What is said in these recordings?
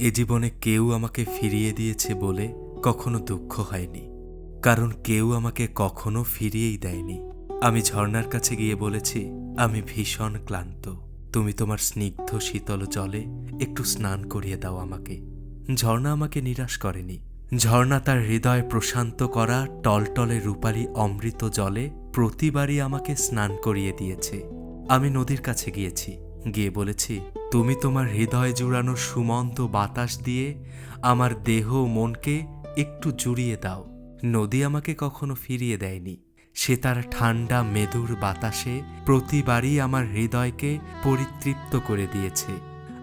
এ জীবনে কেউ আমাকে ফিরিয়ে দিয়েছে বলে কখনো দুঃখ হয়নি, কারণ কেউ আমাকে কখনো ফিরিয়েই দেয়নি। আমি ঝর্ণার কাছে গিয়ে বলেছি, আমি ভীষণ ক্লান্ত। তুমি তোমার স্নিগ্ধ শীতল জলে একটু স্নান করিয়ে দাও আমাকে। ঝর্ণা আমাকে নিরাশ করেনি। ঝর্ণা তার হৃদয় প্রশান্ত করা টলটলে রূপালী অমৃত জলে প্রতিবারই আমাকে স্নান করিয়ে দিয়েছে। আমি নদীর কাছে গিয়েছি, গিয়ে বলেছি, তুমি তোমার হৃদয় জুড়ানো সুমন্ত বাতাস দিয়ে আমার দেহ মনকে একটু জুড়িয়ে দাও। নদী আমাকে কখনো ফিরিয়ে দেয়নি। সে তার ঠান্ডা মেদুর বাতাসে প্রতিবারই আমার হৃদয়কে পরিতৃপ্ত করে দিয়েছে।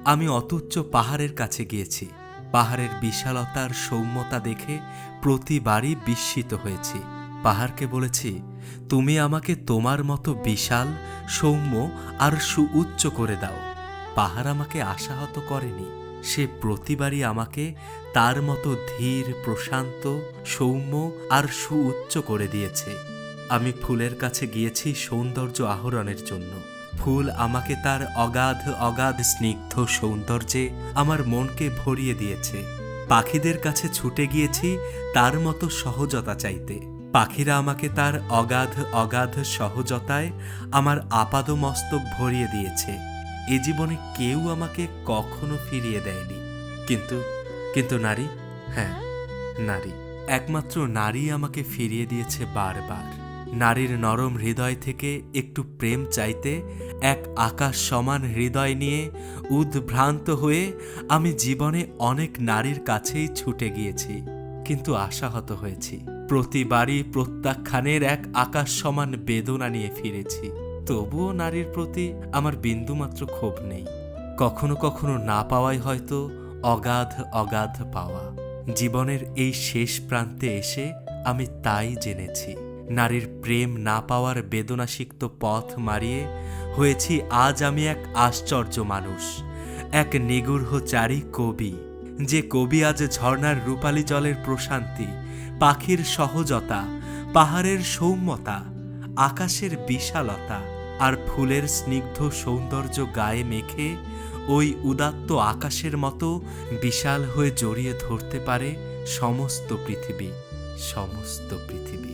আমি অতুচ্চ পাহাড়ের কাছে গিয়েছি। পাহাড়ের বিশালতার সৌম্যতা দেখে প্রতিবারই বিস্মিত হয়েছি। পাহাড়কে বলেছি তুমি আমাকে তোমার মতো বিশাল, সৌম্য আর সুউচ্চ করে দাও। পাহাড় আমাকে আশাহত করেনি। সে প্রতিবারই আমাকে তার মতো ধীর, প্রশান্ত, সৌম্য আর সুউচ্চ করে দিয়েছে। আমি ফুলের কাছে গিয়েছি সৌন্দর্য আহরণের জন্য। ফুল আমাকে তার অগাধ অগাধ স্নিগ্ধ সৌন্দর্যে আমার মনকে ভরিয়ে দিয়েছে। পাখিদের কাছে ছুটে গিয়েছি তার মতো সহজতা চাইতে। পাখিরা আমাকে তার অগাধ অগাধ সহজতায় আমার আপাদ মস্তক ভরিয়ে দিয়েছে। এ জীবনে কেউ আমাকে কখনো ফিরিয়ে দেয়নি। কিন্তু কিন্তু নারী? হ্যাঁ নারী। একমাত্র নারী আমাকে ফিরিয়ে দিয়েছে বারবার। নারীর নরম হৃদয় থেকে একটু প্রেম চাইতে, এক আকাশ সমান হৃদয় নিয়ে উদ্ভ্রান্ত হয়ে আমি জীবনে অনেক নারীর কাছেই ছুটে গিয়েছি। কিন্তু আশাহত হয়েছি। প্রতিবারই প্রত্যাখ্যানের এক আকাশ সমান বেদনা নিয়ে ফিরেছি। তবুও নারীর প্রতি আমার বিন্দুমাত্র ক্ষোভ নেই। কখনো কখনো না পাওয়াই হয়তো অগাধ অগাধ পাওয়া। জীবনের এই শেষ প্রান্তে এসে আমি তাই জেনেছি। নারীর প্রেম না পাওয়ার বেদনাসিক্ত পথ মারিয়ে হয়েছি আজ আমি এক আশ্চর্য মানুষ, এক নিগূঢ়চারী কবি। যে কবি আজ ঝর্ণার রূপালী জলের প্রশান্তি পাখির সহজতা, পাহাড়ের সৌম্যতা, আকাশের বিশালতা আর ফুলের স্নিগ্ধ সৌন্দর্য গায়ে মেখে ওই উদাত্ত আকাশের মতো বিশাল হয়ে জড়িয়ে ধরতে পারে সমস্ত পৃথিবী সমস্ত পৃথিবী।